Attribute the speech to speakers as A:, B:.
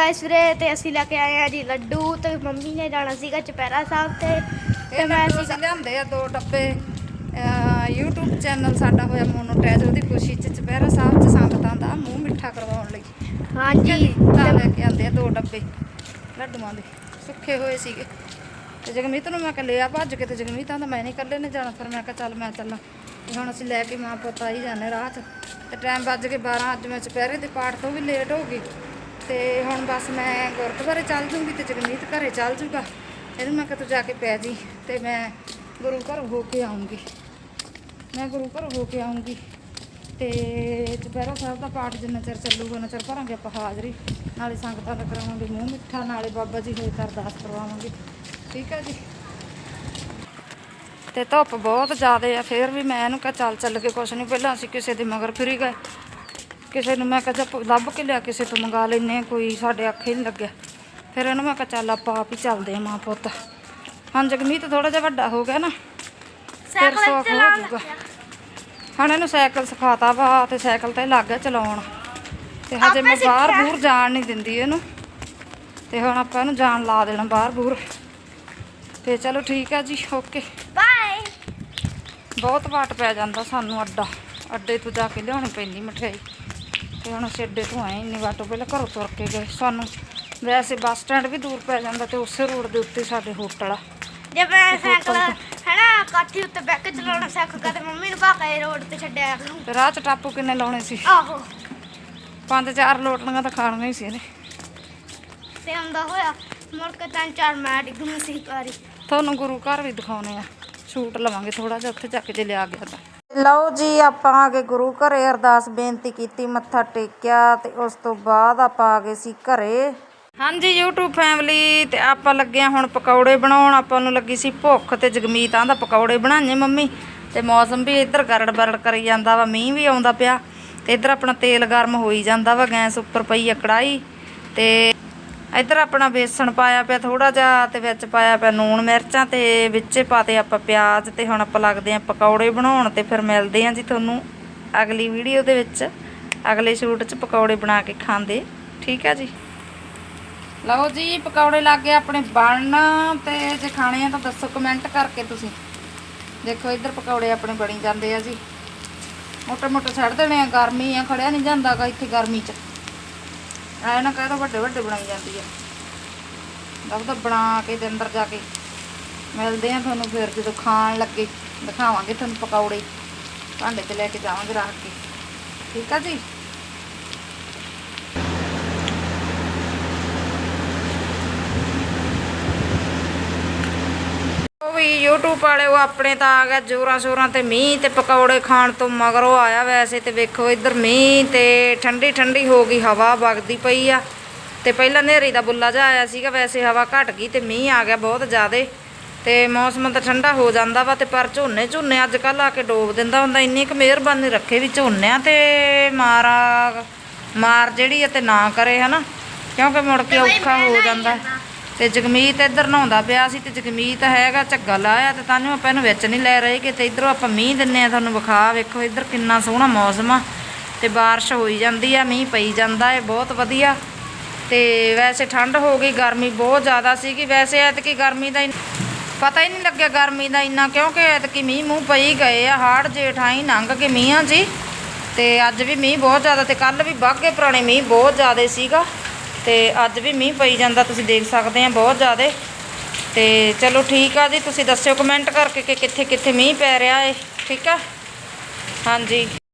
A: Guys ਵੀਰੇ ਤੇ ਅਸੀਂ ਲੈ ਕੇ ਆਏ ਆ ਜੀ ਲੱਡੂ ਤੇ ਮੰਮੀ ਨੇ ਜਾਣਾ ਸੀਗਾ ਚਪੈਰਾ ਸਾਹਿਬ ਤੇ ਤੇ ਮੈਂ
B: ਅਸੀਂ ਲਿਆਂਦੇ ਆ ਦੋ ਡੱਬੇ। ਅਹ YouTube ਚੈਨਲ ਸਾਡਾ ਹੋਇਆ ਮੋਨੋਟਾਈਜ਼ ਉਹਦੀ ਖੁਸ਼ੀ ਚ ਚਪਹਿਰਾ ਸਾਹਿਬ ਚ ਸੰਗਤਾਂ ਦਾ ਮੂੰਹ ਮਿੱਠਾ ਕਰਵਾਉਣ ਲਈ।
A: ਹਾਂਜੀ
B: ਤਾਂ ਲੈ ਕੇ ਆਂਦੇ ਆ ਦੋ ਡੱਬੇ ਲੱਡੂਆਂ ਦੇ। ਸੁੱਕੇ ਹੋਏ ਸੀਗੇ। ਤੇ ਜਗਮੀਤ ਨੂੰ ਮੈਂ ਕਿਹਾ ਲਿਆ ਭੱਜ ਕੇ ਤੇ ਜਗਮੀਤ ਆਂਦਾ ਮੈਂ ਨਹੀਂ ਇਕੱਲੇ ਨੇ ਜਾਣਾ। ਫਿਰ ਮੈਂ ਕਿਹਾ ਚੱਲ ਮੈਂ ਚੱਲਾਂ। ਤੇ ਹੁਣ ਅਸੀਂ ਲੈ ਕੇ ਮਾਂ ਪੁੱਤ ਆਈ ਜਾਂਦੇ ਰਾਹ 'ਚ ਤੇ ਟਾਈਮ ਵੱਜ ਕੇ 12 ਅੱਜ ਮੈਂ ਚੁਪਹਿਰੇ ਦੇ ਪਾਠ ਤੋਂ ਵੀ ਲੇਟ ਹੋ ਗਈ। ਤੇ ਹੁਣ ਬਸ ਮੈਂ ਗੁਰਦੁਆਰੇ ਚੱਲ ਜੂੰਗੀ ਤੇ ਜਗਮੀਤ ਘਰੇ ਚੱਲ ਜੂਗਾ। ਇਹਨੂੰ ਮੈਂ ਕਿਹਾ ਜਾ ਕੇ ਪੈ ਜੀ ਤੇ ਮੈਂ ਗੁਰੂ ਘਰ ਹੋ ਕੇ ਆਉਂਗੀ। ਮੈਂ ਗੁਰੂ ਘਰ ਹੋ ਕੇ ਆਉਂਗੀ ਤੇ ਚੁਪਹਿਰਾ ਸਾਹਿਬ ਦਾ ਪਾਠ ਜਿੰਨਾ ਚਿਰ ਚੱਲੂਗਾ, ਉਹਨਾਂ ਚਿਰ ਭਰਾਂਗੇ ਆਪਾਂ ਹਾਜ਼ਰੀ। ਨਾਲੇ ਸੰਗਤਾਂ ਦਾ ਕਰਾਵਾਂਗੇ ਮੂੰਹ ਮਿੱਠਾ, ਨਾਲੇ ਬਾਬਾ ਜੀ ਹੋਏ ਤਾਂ ਅਰਦਾਸ ਕਰਵਾਵਾਂਗੇ। ਠੀਕ ਹੈ ਜੀ? ਤੇ ਧੁੱਪ ਬਹੁਤ ਜ਼ਿਆਦਾ ਆ, ਫੇਰ ਵੀ ਮੈਂ ਇਹਨੂੰ ਕਿਹਾ ਚੱਲ ਚੱਲ ਕੇ ਕੁਛ ਨਹੀਂ ਪਹਿਲਾਂ ਅਸੀਂ ਕਿਸੇ ਦੇ ਮਗਰ ਫਿਰੀ ਗਏ। ਕਿਸੇ ਨੂੰ ਮੈਂ ਕਿਹਾ ਲੱਭ ਕੇ ਲਿਆ ਕਿਸੇ ਤੋਂ ਮੰਗਾ ਲੈਨੇ ਕੋਈ ਸਾਡੇ ਅੱਖੇ ਨਹੀਂ ਲੱਗਿਆ। ਫਿਰ ਇਹਨੂੰ ਮੈਂ ਕਿਹਾ ਚੱਲ ਆਪਾਂ ਆਪ ਹੀ ਚੱਲਦੇ ਆ ਮਾਂ ਪੁੱਤ। ਹਾਂ ਜਗਮੀਤ ਥੋੜਾ ਜਿਹਾ ਵੱਡਾ ਹੋ ਗਿਆ ਨਾ ਫਿਰ ਸੌਖ ਹੋ ਜਾਊਗਾ। ਹੁਣ ਇਹਨੂੰ ਸਾਈਕਲ ਸਿਖਾਤਾ ਵਾ ਤੇ ਸਾਈਕਲ ਤੇ ਲੱਗ ਗਿਆ ਚਲਾਉਣ। ਤੇ ਹਜੇ ਮੈਂ ਬਾਹਰ। ਬੂਰ ਜਾਣ ਨਹੀਂ ਦਿੰਦੀ ਇਹਨੂੰ। ਤੇ ਹੁਣ ਆਪਾਂ ਇਹਨੂੰ ਜਾਣ ਲਾ ਦੇਣਾ ਬਾਹਰ ਬੂਰ। ਤੇ ਚਲੋ ਠੀਕ ਆ ਜੀ ਓਕੇ।
A: ਬਾਏ।
B: ਬਹੁਤ ਵਾਟ ਪੈ ਜਾਂਦਾ ਸਾਨੂੰ ਅੱਡਾ। ਅੱਡੇ ਤੋਂ ਜਾ ਕੇ ਲਿਆਉਣੀ ਪੈਂਦੀ ਮਠਿਆਈ। ਤੇ ਹੁਣ ਅਸੀਂ ਅੱਡੇ ਤੋਂ ਆਏ ਇੰਨੀ ਵਾਟੋ ਪਹਿਲਾਂ ਘਰੋਂ ਤੁਰ ਕੇ ਗਏ। ਸਾਨੂੰ ਵੈਸੇ ਬੱਸ ਸਟੈਂਡ ਵੀ ਦੂਰ ਪੈ ਜਾਂਦਾ ਤੇ ਉਸੇ ਰੋਡ ਦੇ ਉੱਤੇ ਸਾਡੇ ਹੋਟਲ ਆ।
A: ਜੇ ਮੈਂ ਸਾਈਕਲ ਹੈਨਾ ਕਾਠੀ ਉੱਤੇ ਬੈਠ ਕੇ ਚਲਾਉਣਾ ਸਿੱਖ ਗਿਆ ਤੇ ਮੰਮੀ ਨੂੰ ਭਾਕੇ ਰੋਡ ਤੇ ਛੱਡਿਆ ਕਰੂੰ
B: ਤੇ ਰਾਹ ਚ ਟਾਪੂ ਕਿੰਨੇ ਲਾਉਣੇ ਸੀ?
A: ਆਹੋ।
B: ਪੰਜ ਚਾਰ ਲੋਟਣੀਆਂ ਤਾਂ ਖਾਣੀਆਂ ਹੀ ਸੀ ਇਹਨੇ।
A: ਤੇ ਆਉਂਦਾ ਹੋਇਆ ਮੁੜ ਕੇ ਤਿੰਨ ਚਾਰ ਮੈਂ ਡਿੱਗੂ ਸੀ ਕਾਰੀ
B: ਤੁਹਾਨੂੰ ਗੁਰੂ ਘਰ ਵੀ ਦਿਖਾਉਣੇ ਆ। ਸ਼ੂਟ ਲਵਾਂਗੇ ਥੋੜਾ ਜਿਹਾ ਉੱਥੇ ਜਾ ਕੇ ਲਿਆ ਗਿਆ ਤਾਂ। ਲਓ ਜੀ, ਆਪਾਂ ਆ ਗਏ ਗੁਰੂ ਘਰੇ। ਅਰਦਾਸ ਬੇਨਤੀ ਕੀਤੀ, ਮੱਥਾ ਟੇਕਿਆ ਤੇ ਉਸ ਤੋਂ ਬਾਅਦ ਆਪਾਂ ਆ ਗਏ ਸੀ ਘਰੇ। ਹਾਂਜੀ, YouTube ਫੈਮਿਲੀ ਤੇ ਆਪਾਂ ਲੱਗੇ ਹੁਣ ਪਕੌੜੇ ਬਣਾਉਣ। ਆਪਾਂ ਨੂੰ ਲੱਗੀ ਸੀ ਭੁੱਖ ਤੇ ਜਗਮੀਤ ਆਂਦਾ ਪਕੌੜੇ ਬਣਾਈਏ ਮੰਮੀ? ਤੇ ਮੌਸਮ ਵੀ ਇੱਧਰ ਗਰੜ ਬਰੜ ਕਰੀ ਜਾਂਦਾ ਵਾ, ਮੀਂਹ ਵੀ ਆਉਂਦਾ ਪਿਆ। ਤੇ ਇੱਧਰ ਆਪਣਾ ਤੇਲ ਗਰਮ ਹੋਈ ਜਾਂਦਾ ਵਾ, ਗੈਸ ਉੱਪਰ ਪਈ ਆ ਕੜਾਈ ਤੇ ਇੱਧਰ ਆਪਣਾ ਬੇਸਣ ਪਾਇਆ ਪਿਆ ਥੋੜਾ ਜਿਹਾ ਤੇ ਵਿੱਚ ਪਾਇਆ ਪਿਆ ਨੂਣ ਮਿਰਚਾਂ ਤੇ ਵਿੱਚੇ ਪਾਤੇ ਆਪਾਂ ਪਿਆਜ਼ ਤੇ ਹੁਣ ਆਪਾਂ ਲੱਗਦੇ ਆ ਪਕੌੜੇ ਬਣਾਉਣ ਤੇ ਫਿਰ ਮਿਲਦੇ ਆ ਜੀ ਤੁਹਾਨੂੰ ਅਗਲੀ ਵੀਡੀਓ ਦੇ ਵਿੱਚ। ਅਗਲੇ ਸ਼ੂਟ 'ਚ ਪਕੌੜੇ ਬਣਾ ਕੇ ਖਾਂਦੇ। ਠੀਕ ਆ ਜੀ? ਲਓ ਜੀ, ਪਕੌੜੇ ਲੱਗ ਗਏ ਆਪਣੇ ਬਣਨ ਤੇ ਜੇ ਖਾਣੇ ਆ ਤਾਂ ਦੱਸੋ ਕਮੈਂਟ ਕਰਕੇ ਤੁਸੀਂ। ਦੇਖੋ ਇੱਧਰ ਪਕੌੜੇ ਆਪਣੇ ਬਣੀ ਜਾਂਦੇ ਆ ਜੀ। ਮੋਟੇ ਮੋਟੇ ਛੱਡ ਦੇਣੇ ਆ, ਗਰਮੀ ਆ, ਖੜਿਆ ਨਹੀਂ ਜਾਂਦਾਗਾ ਇੱਥੇ ਗਰਮੀ 'ਚ। ਐ ਨਾ ਕਹਿ ਦੋ ਵੱਡੇ ਵੱਡੇ ਬਣਾਈ ਜਾਂਦੀ ਆ। ਦਬ ਬਣਾ ਕੇ ਦੇ ਅੰਦਰ ਜਾ ਕੇ ਮਿਲਦੇ ਆ ਤੁਹਾਨੂੰ ਫਿਰ ਜਦੋਂ ਖਾਣ ਲੱਗੇ, ਦਿਖਾਵਾਂਗੇ ਤੁਹਾਨੂੰ ਪਕੌੜੇ। ਭਾਂਡੇ ਤੇ ਲੈ ਕੇ ਜਾਵਾਂਗੇ ਰੱਖ ਕੇ। ਠੀਕ ਆ ਜੀ ਉਹ ਵੀ YouTube ਵਾਲੇ ਉਹ ਆਪਣੇ ਤਾਂ ਆ ਗਿਆ ਜੋਰਾਂ ਸ਼ੋਰਾਂ ਤੇ ਮੀਂਹ ਤੇ ਪਕੌੜੇ ਖਾਣ ਤੋਂ ਮਗਰੋਂ ਆਇਆ ਵੈਸੇ ਤੇ ਵੇਖੋ ਇੱਧਰ ਮੀਂਹ ਤੇ ਠੰਡੀ ਠੰਡੀ ਹੋ ਗਈ, ਹਵਾ ਵਗਦੀ ਪਈ ਆ। ਤੇ ਪਹਿਲਾਂ ਹਨੇਰੀ ਦਾ ਬੁੱਲਾ ਜਿਹਾ ਆਇਆ ਸੀਗਾ, ਵੈਸੇ ਹਵਾ ਘਟ ਗਈ ਤੇ ਮੀਂਹ ਆ ਗਿਆ ਬਹੁਤ ਜ਼ਿਆਦੇ। ਤੇ ਮੌਸਮ ਤਾਂ ਠੰਡਾ ਹੋ ਜਾਂਦਾ ਵਾ ਤੇ ਪਰ ਝੋਨੇ ਝੋਨੇ ਅੱਜ ਕੱਲ ਆ ਕੇ ਡੋਬ ਦਿੰਦਾ ਹੁੰਦਾ, ਇੰਨੀ ਕੁ ਮਿਹਰਬਾਨੀ ਰੱਖੇ ਵੀ ਝੋਨਿਆਂ ਤੇ ਮਾਰਾ, ਮਾਰ ਜਿਹੜੀ ਆ ਤੇ ਨਾ ਕਰੇ ਹਨਾ। ਕਿਉਂਕਿ ਮੁੜ ਕੇ ਔਖਾ ਹੋ ਜਾਂਦਾ। ਤੇ ਜਗਮੀਤ ਇੱਧਰ ਨਹਾਉਂਦਾ ਪਿਆ ਸੀ ਤੇ ਜਗਮੀਤ ਹੈਗਾ ਝੱਗਾ ਲਾਇਆ ਤੇ ਤਾਂਨੂੰ ਆਪਾਂ ਇਹਨੂੰ ਵਿੱਚ ਨਹੀਂ ਲੈ ਰਹੇ ਕਿ ਤੇ ਇੱਧਰੋਂ ਆਪਾਂ ਮੀਂਹ ਦਿੰਨੇ ਆ ਤੁਹਾਨੂੰ ਵਿਖਾ, ਵੇਖੋ ਇੱਧਰ ਕਿੰਨਾ ਸੋਹਣਾ ਮੌਸਮ ਆ। ਤੇ ਬਾਰਿਸ਼ ਹੋਈ ਜਾਂਦੀ ਆ, ਮੀਂਹ ਪਈ ਜਾਂਦਾ ਹੈ ਬਹੁਤ ਵਧੀਆ। ਤੇ ਵੈਸੇ ਠੰਡ ਹੋ ਗਈ, ਗਰਮੀ ਬਹੁਤ ਜ਼ਿਆਦਾ ਸੀਗੀ। ਵੈਸੇ ਐਤਕੀ ਗਰਮੀ ਦਾ ਇੰਨ- ਪਤਾ ਹੀ ਨਹੀਂ ਲੱਗਿਆ ਗਰਮੀ ਦਾ ਇੰਨਾ, ਕਿਉਂਕਿ ਐਤਕੀ ਮੀਂਹ ਮੂੰਹ ਪਈ ਗਏ ਆ, ਹਾੜ ਜੇਠ ਆਈ ਲੰਘ ਕੇ ਮੀਂਹਾਂ ਜੀ। ਤੇ ਅੱਜ ਵੀ ਮੀਂਹ ਬਹੁਤ ਜ਼ਿਆਦਾ ਤੇ ਕੱਲ ਵੀ ਬਾਗੇ ਪੁਰਾਣੇ ਮੀਂਹ ਬਹੁਤ ਜ਼ਿਆਦਾ ਸੀਗਾ। ਤੇ ਅੱਜ ਵੀ ਮੀਂਹ ਪਈ ਜਾਂਦਾ, ਤੁਸੀਂ ਦੇਖ ਸਕਦੇ ਆ ਬਹੁਤ ਜ਼ਿਆਦਾ। ਤੇ ਚਲੋ ਠੀਕ ਆ ਜੀ, ਤੁਸੀਂ ਦੱਸਿਓ ਕਮੈਂਟ ਕਰਕੇ ਕਿ ਕਿੱਥੇ ਕਿੱਥੇ ਮੀਂਹ ਪੈ ਰਿਹਾ ਏ, ਠੀਕ ਆ? ਹਾਂਜੀ।